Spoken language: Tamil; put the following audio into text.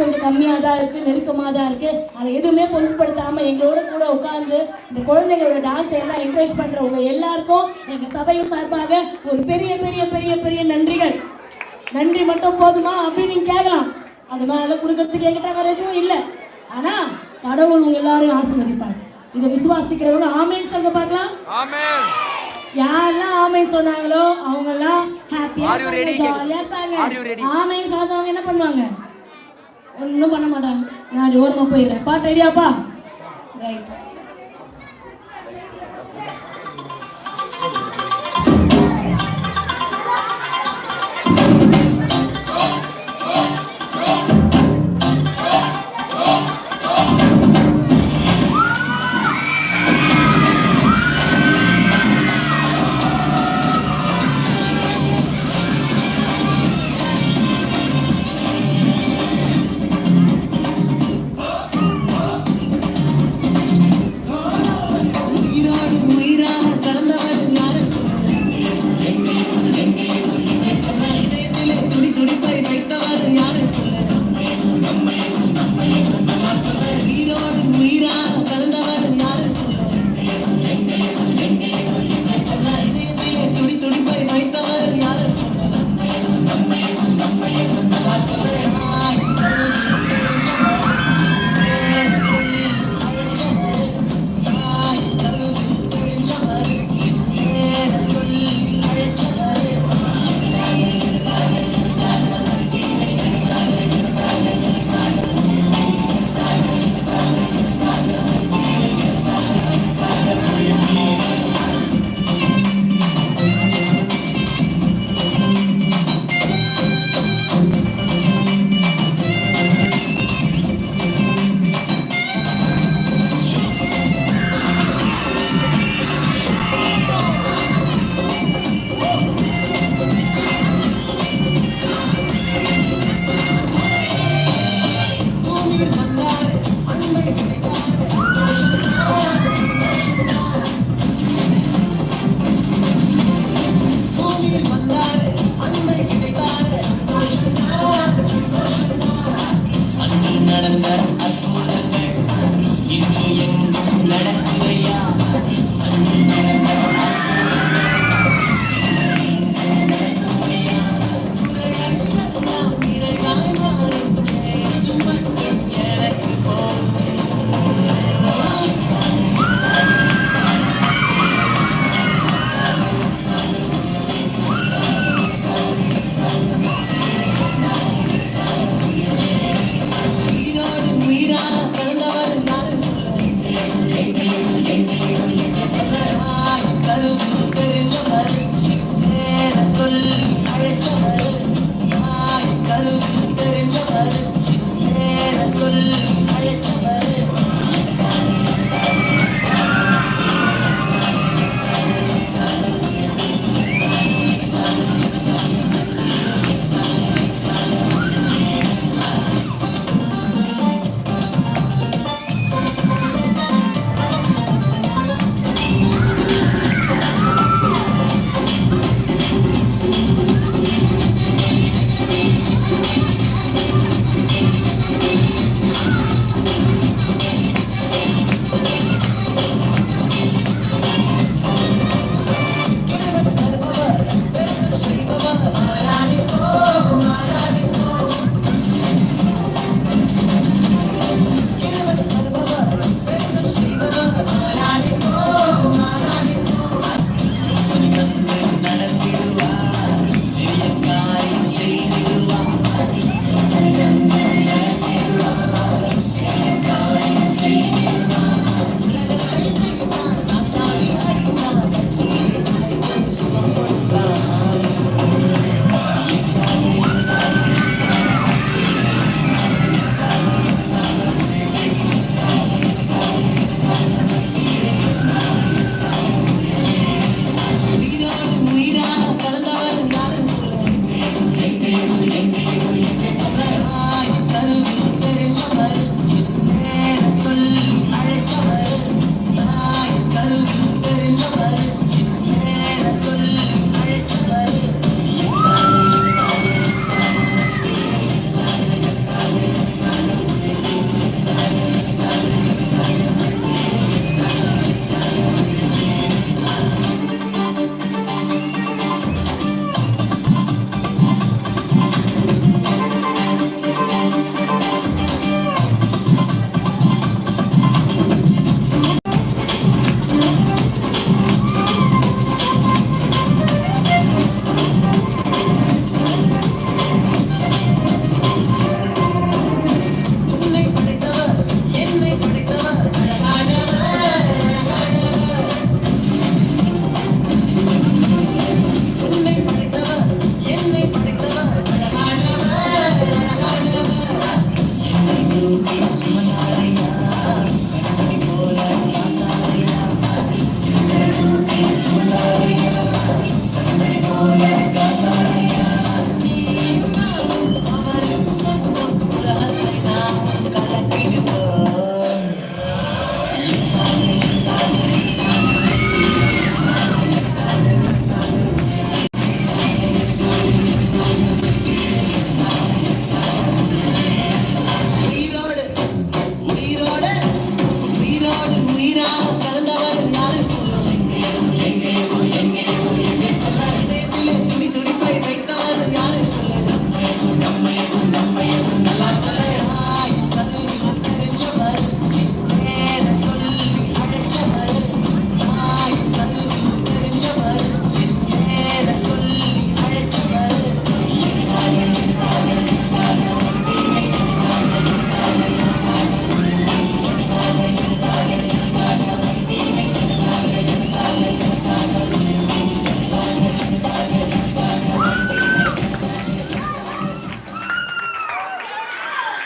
கொஞ்சம் கம்மியாக தான் இருக்குது நெருக்கமாக தான் இருக்குது அதை எதுவுமே பொருட்படுத்தாமல் எங்களோட கூட உட்காந்து இந்த குழந்தைங்களோட டான்ஸை எல்லாம் என்கரேஜ் பண்ணுறவங்க எல்லாருக்கும் எங்கள் சபையும் சார்பாக ஒரு பெரிய பெரிய பெரிய பெரிய நன்றிகள். நன்றி மட்டும் போதுமா அப்படின்னு நீங்க கேட்கலாம். அது மேலே கொடுக்கறதுக்கு என்கிட்ட வேற எதுவும் இல்லை. ஆனால் கடவுள் உங்க எல்லாரையும் ஆசீர்வதிப்பார். இதை விசுவாசிக்கிறவங்க ஆமேன் சொல்ல பார்க்கலாம். ஆமென். யாரெல்லாம் ஆமை சொன்னாங்களோ அவங்க எல்லாம் ஹாப்பியா? ஜாலியா இருப்பாங்க? ஆமை சொன்னவங்க என்ன பண்ணுவாங்க? ஒன்றும் பண்ண மாட்டாங்க. நான் ஓரமாக போயிடுறேன். பாட்டு ரெடியாப்பா ரைட்